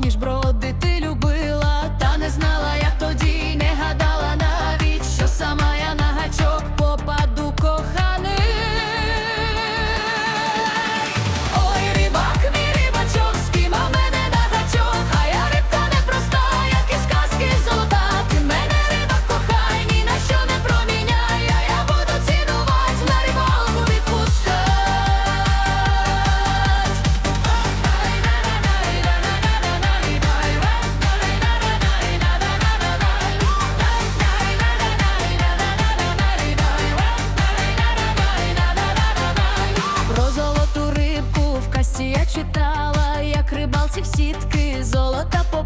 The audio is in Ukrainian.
ніж бро. рибалців сітки, золота по.